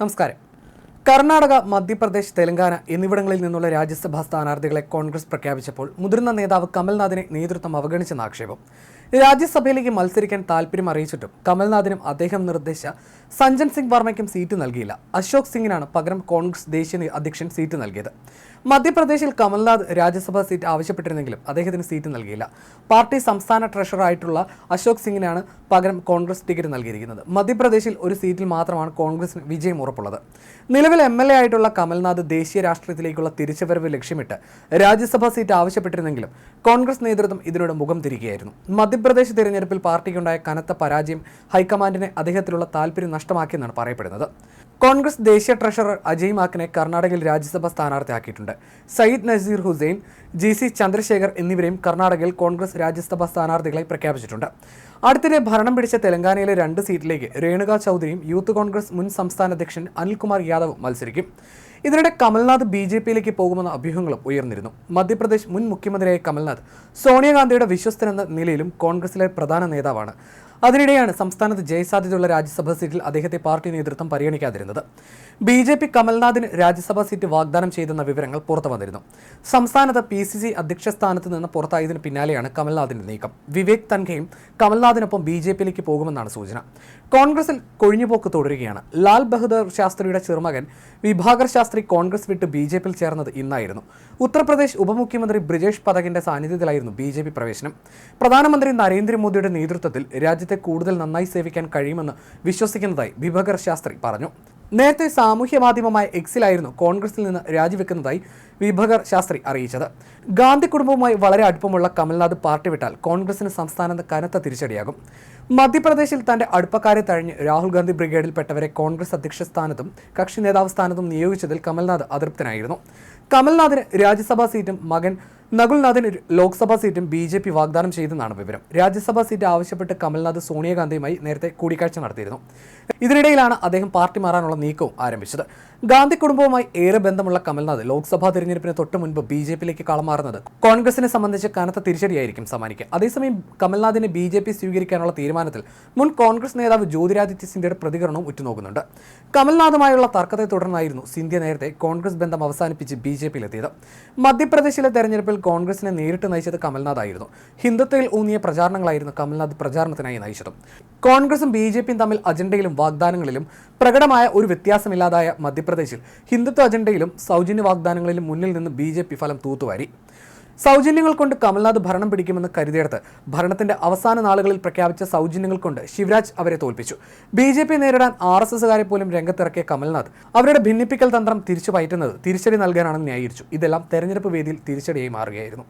നമസ്കാരം. കർണാടക മധ്യപ്രദേശ് തെലങ്കാന എന്നിവിടങ്ങളിൽ നിന്നുള്ള രാജ്യസഭാ സ്ഥാനാർത്ഥികളെ കോൺഗ്രസ് പ്രഖ്യാപിച്ചപ്പോൾ മുതിർന്ന നേതാവ് കമൽനാഥിനെ നേതൃത്വം അവഗണിച്ചെന്ന ആക്ഷേപം. രാജ്യസഭയിലേക്ക് മത്സരിക്കാൻ താല്പര്യം അറിയിച്ചിട്ടും കമൽനാഥിനും അദ്ദേഹം നിർദ്ദേശ സഞ്ജൻ സിംഗ് വർമ്മയ്ക്കും സീറ്റ് നൽകിയില്ല. അശോക് സിംഗിനാണ് പകരം കോൺഗ്രസ് ദേശീയ അധ്യക്ഷൻ സീറ്റ് നൽകിയത്. മധ്യപ്രദേശിൽ കമൽനാഥ് രാജ്യസഭാ സീറ്റ് ആവശ്യപ്പെട്ടിരുന്നെങ്കിലും അദ്ദേഹത്തിന് സീറ്റ് നൽകിയില്ല. പാർട്ടി സംസ്ഥാന ട്രഷററായിട്ടുള്ള അശോക് സിംഗിനാണ് പകരം കോൺഗ്രസ് ടിക്കറ്റ് നൽകിയിരിക്കുന്നത്. മധ്യപ്രദേശിൽ ഒരു സീറ്റിൽ മാത്രമാണ് കോൺഗ്രസിന് വിജയം ഉറപ്പുള്ളത്. നിലവിൽ എം എൽ എ ആയിട്ടുള്ള കമൽനാഥ് ദേശീയ രാഷ്ട്രീയത്തിലേക്കുള്ള തിരിച്ചുവരവ് ലക്ഷ്യമിട്ട് രാജ്യസഭാ സീറ്റ് ആവശ്യപ്പെട്ടിരുന്നെങ്കിലും കോൺഗ്രസ് നേതൃത്വം ഇതിനോട് മുഖം തിരിക്കുകയായിരുന്നു മധ്യപ്രദേശ് തിരഞ്ഞെടുപ്പിൽ പാർട്ടിക്കുണ്ടായ കനത്ത പരാജയം ഹൈക്കമാൻഡിനെ അദ്ദേഹത്തിലുള്ള താല്പര്യം നഷ്ടമാക്കിയെന്നാണ് പറയപ്പെടുന്നത്. കോൺഗ്രസ് ദേശീയ ട്രഷറർ അജയ് മാക്കിനെ കർണാടകയിൽ രാജ്യസഭാ സ്ഥാനാർത്ഥിയാക്കിയിട്ടുണ്ട്. സയ്യിദ് നസീർ ഹുസൈൻ ജി സി ചന്ദ്രശേഖർ എന്നിവരെയും കർണാടകയിൽ കോൺഗ്രസ് രാജ്യസഭാ സ്ഥാനാർത്ഥികളെ പ്രഖ്യാപിച്ചിട്ടുണ്ട്. അടുത്തിടെ ഭരണം പിടിച്ച തെലങ്കാനയിലെ രണ്ട് സീറ്റിലേക്ക് രേണുക ചൗധരിയും യൂത്ത് കോൺഗ്രസ് മുൻ സംസ്ഥാന അധ്യക്ഷൻ അനിൽകുമാർ യാദവ് മത്സരിക്കും. ഇതിനിടെ കമൽനാഥ് ബി ജെ പിയിലേക്ക് പോകുമെന്ന അഭ്യൂഹങ്ങളും ഉയർന്നിരുന്നു. മധ്യപ്രദേശ് മുൻ മുഖ്യമന്ത്രിയായ കമൽനാഥ് സോണിയാഗാന്ധിയുടെ വിശ്വസ്തനെന്ന നിലയിലും കോൺഗ്രസിലെ പ്രധാന നേതാവാണ്. അതിനിടെയാണ് സംസ്ഥാനത്ത് ജയസാധ്യതയുള്ള രാജ്യസഭാ സീറ്റിൽ അദ്ദേഹത്തെ പാർട്ടി നേതൃത്വം പരിഗണിക്കാതിരുന്നത്. ബി ജെ പി കമൽനാഥിന് രാജ്യസഭാ സീറ്റ് വാഗ്ദാനം ചെയ്തെന്ന വിവരങ്ങൾ പുറത്തു വന്നിരുന്നു. സംസ്ഥാനത്ത് പി സി സി അധ്യക്ഷ സ്ഥാനത്ത് നിന്ന് പുറത്തായതിന് പിന്നാലെയാണ് കമൽനാഥിന്റെ നീക്കം. വിവേക് തൻഖയും കമൽനാഥിനൊപ്പം ബി ജെ പിയിലേക്ക് പോകുമെന്നാണ് സൂചന. കോൺഗ്രസിൽ കൊഴിഞ്ഞുപോക്ക് തുടരുകയാണ്. ലാൽ ബഹദൂർ ശാസ്ത്രിയുടെ ചെറുമകൻ വിഭാഗർ ശാസ്ത്രി കോൺഗ്രസ് വിട്ട് ബി ജെ പിയിൽ ചേർന്നത് ഇന്നായിരുന്നു. ഉത്തർപ്രദേശ് ഉപമുഖ്യമന്ത്രി ബ്രിജേഷ് പതകിന്റെ സാന്നിധ്യത്തിലായിരുന്നു ബി ജെ പി പ്രവേശനം. പ്രധാനമന്ത്രി നരേന്ദ്രമോദിയുടെ നേതൃത്വത്തിൽ രാജ്യത്തെ കൂടുതൽ നന്നായി സേവിക്കാൻ കഴിയുമെന്ന് വിശ്വസിക്കുന്നതായി വിഭകർ ശാസ്ത്രി പറഞ്ഞു. നേരത്തെ സാമൂഹ്യ മാധ്യമമായ എക്സിലായിരുന്നു കോൺഗ്രസിൽ നിന്ന് രാജിവെക്കുന്നതായി വിഭകർ ശാസ്ത്രി അറിയിച്ചത്. ഗാന്ധി കുടുംബവുമായി വളരെ അടുപ്പമുള്ള കമൽനാഥ് പാർട്ടി വിട്ടാൽ കോൺഗ്രസിന് സംസ്ഥാനത്ത് കനത്ത തിരിച്ചടിയാകും. മധ്യപ്രദേശിൽ തന്റെ അടുപ്പക്കാരെ തഴഞ്ഞ് രാഹുൽ ഗാന്ധി ബ്രിഗേഡിൽപ്പെട്ടവരെ കോൺഗ്രസ് അധ്യക്ഷ സ്ഥാനത്തും കക്ഷി നേതാവ് സ്ഥാനത്തും നിയോഗിച്ചതിൽ കമൽനാഥ് അതൃപ്തനായിരുന്നു. കമൽനാഥിന് രാജ്യസഭാ സീറ്റും മകൻ നകുൽനാഥിന് ലോക്സഭാ സീറ്റും ബി ജെ പി വാഗ്ദാനം ചെയ്തെന്നാണ് വിവരം. രാജ്യസഭാ സീറ്റ് ആവശ്യപ്പെട്ട് കമൽനാഥ് സോണിയാഗാന്ധിയുമായി നേരത്തെ കൂടിക്കാഴ്ച നടത്തിയിരുന്നു. ഇതിനിടയിലാണ് അദ്ദേഹം പാർട്ടി മാറാനുള്ള നീക്കവും ആരംഭിച്ചത്. ഗാന്ധി കുടുംബവുമായി ഏറെ ബന്ധമുള്ള കമൽനാഥ് ലോക്സഭാ തിരഞ്ഞെടുപ്പിന് തൊട്ട് മുൻപ് ബി ജെ പിയിലേക്ക് കളമാറുന്നത് കോൺഗ്രസിനെ സംബന്ധിച്ച് കനത്ത തിരിച്ചടിയായിരിക്കും സമ്മാനിക്കുക. അതേസമയം കമൽനാഥിനെ ബി ജെ പി സ്വീകരിക്കാനുള്ള തീരുമാനത്തിൽ മുൻ കോൺഗ്രസ് നേതാവ് ജ്യോതിരാദിത്യ സിന്ധ്യയുടെ പ്രതികരണവും ഉറ്റുനോക്കുന്നുണ്ട്. കമൽനാഥുമായുള്ള തർക്കത്തെ തുടർന്നായിരുന്നു സിന്ധ്യ നേരത്തെ കോൺഗ്രസ് ബന്ധം അവസാനിപ്പിച്ച് ബി ജെ പിയിലെത്തിയത്. മധ്യപ്രദേശിലെ തെരഞ്ഞെടുപ്പിൽ കോൺഗ്രസിനെ നേരിട്ട് നയിച്ചത് കമൽനാഥ് ആയിരുന്നു ഹിന്ദുത്വയിൽ ഊന്നിയ പ്രചാരണങ്ങളായിരുന്നു കമൽനാഥ് പ്രചാരണത്തിനായി നയിച്ചത്. കോൺഗ്രസും ബി ജെ പിയും തമ്മിൽ അജണ്ടയിലും വാഗ്ദാനങ്ങളിലും പ്രകടമായ ഒരു വ്യത്യാസമില്ലാതായ മധ്യപ്രദേശിൽ ഹിന്ദുത്വ അജണ്ടയിലും സൗജന്യ വാഗ്ദാനങ്ങളിലും മുന്നിൽ നിന്ന് ബി ഫലം തൂത്തുവാരി. സൗജന്യങ്ങൾ കൊണ്ട് കമൽനാഥ് ഭരണം പിടിക്കുമെന്ന് കരുതിയെടുത്ത് ഭരണത്തിന്റെ അവസാന നാളുകളിൽ പ്രഖ്യാപിച്ച സൗജന്യങ്ങൾ കൊണ്ട് ശിവരാജ് അവരെ തോൽപ്പിച്ചു. ബി ജെ പി നേരിടാൻ ആർ എസ് എസുകാരെ പോലും രംഗത്തിറക്കിയ കമൽനാഥ് അവരുടെ ഭിന്നിപ്പിക്കൽ തന്ത്രം തിരിച്ചു പയറ്റുന്നത് തിരിച്ചടി നൽകാനാണെന്ന് ന്യായീകരിച്ചു. ഇതെല്ലാം തെരഞ്ഞെടുപ്പ് വേദിയിൽ തിരിച്ചടിയായി മാറുകയായിരുന്നു.